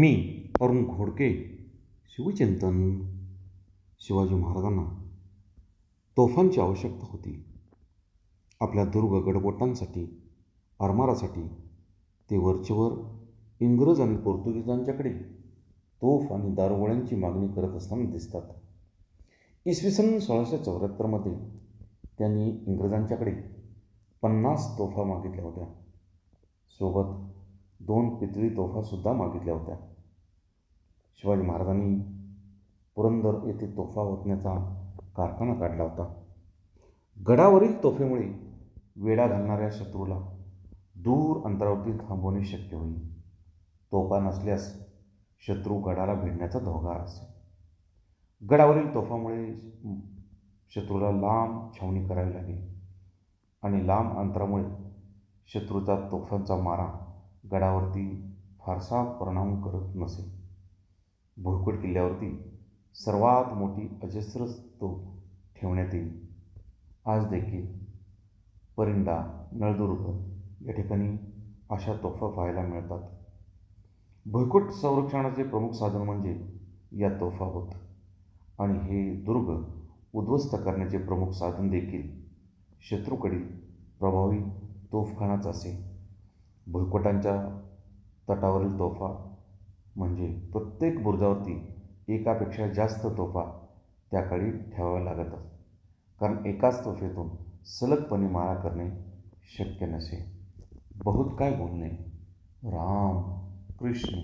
मी अरुण घोडके शिवचिंतन शिवाजी महाराजांना तोफांची आवश्यकता होती. आपल्या दुर्ग गडकोटांसाठी आरमारासाठी ते वरचेवर इंग्रज आणि पोर्तुगीजांच्याकडे तोफ आणि दारुगोळ्यांची मागणी करत असताना दिसतात. इसवी सन सोळाशे चौऱ्याहत्तरमध्ये त्यांनी इंग्रजांच्याकडे पन्नास तोफा मागितल्या होत्या. सोबत दोन पितळी तोफासुद्धा मागितल्या होत्या. शिवाजी महाराजांनी पुरंदर येथे तोफा ओतण्याचा कारखाना काढला होता. गडावरील तोफेमुळे वेढा घालणाऱ्या शत्रूला दूर अंतरावरती थांबवणे शक्य होईल. तोफा नसल्यास शत्रू गडाला भिडण्याचा धोका असे गडावरील तोफामुळे शत्रूला लांब छावणी करावी लागेल आणि लांब अंतरामुळे शत्रूचा तोफांचा मारा गडावरती फारसा परिणाम करत नसे. भुळकोट किल्ल्यावरती सर्वात मोठी अजस्र तोफ ठेवण्यात येईल. आज देखील परिंदा नळदुर्ग या ठिकाणी अशा तोफा पाहायला मिळतात. भुईकोट संरक्षणाचे प्रमुख साधन म्हणजे या तोफा होत. आणि हे दुर्ग उद्ध्वस्त करण्याचे प्रमुख साधन देखील शत्रूकडील प्रभावी तोफखानाच असे. भुईकोटांच्या तटावरील तोफा म्हणजे प्रत्येक बुरुजावरती एकापेक्षा जास्त तोफा त्या काळी ठेवाव्या लागत कारण एकाच तोफेतून सलगपणे मारा करणे शक्य नसे. बहुत काय बोलणे. राम कृष्ण